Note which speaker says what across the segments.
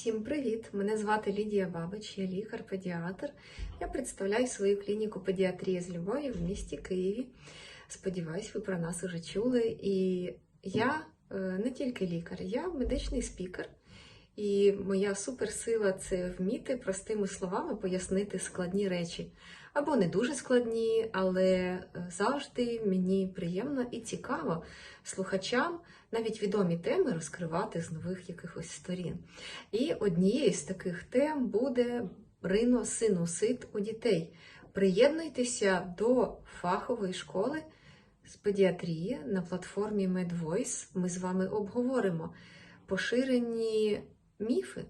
Speaker 1: Всім привіт! Мене звати Лідія Бабич, я лікар-педіатр. Я представляю свою клініку педіатрії з любов'ю в місті Києві. Сподіваюсь, ви про нас уже чули. І я е, не тільки лікар, я медичний спікер. І моя суперсила це вміти простими словами пояснити складні речі. Або не дуже складні, але е, завжди мені приємно і цікаво слухачам навіть відомі теми розкривати з нових якихось сторін. І однією з таких тем буде риносинусит у дітей. Приєднуйтеся до фахової школи з педіатрії на платформі MedVoice. Ми з вами обговоримо поширені міфи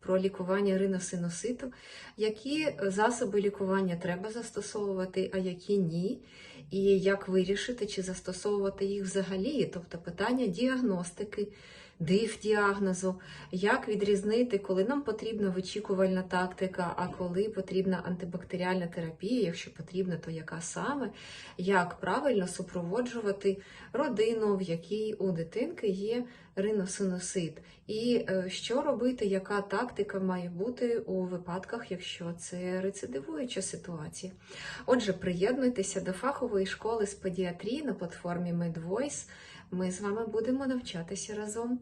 Speaker 1: про лікування риносинуситу, які засоби лікування треба застосовувати, а які ні, і як вирішити, чи застосовувати їх взагалі, тобто питання діагностики, дифдіагнозу, як відрізнити, коли нам потрібна вичікувальна тактика, а коли потрібна антибактеріальна терапія, якщо потрібна, то яка саме, як правильно супроводжувати родину, в якій у дитинки є риносинусит, і е, що робити, яка тактика має бути у випадках, якщо це рецидивуюча ситуація. Отже, приєднуйтеся до фахової школи з педіатрії на платформі MedVoice. Ми з вами будемо навчатися разом.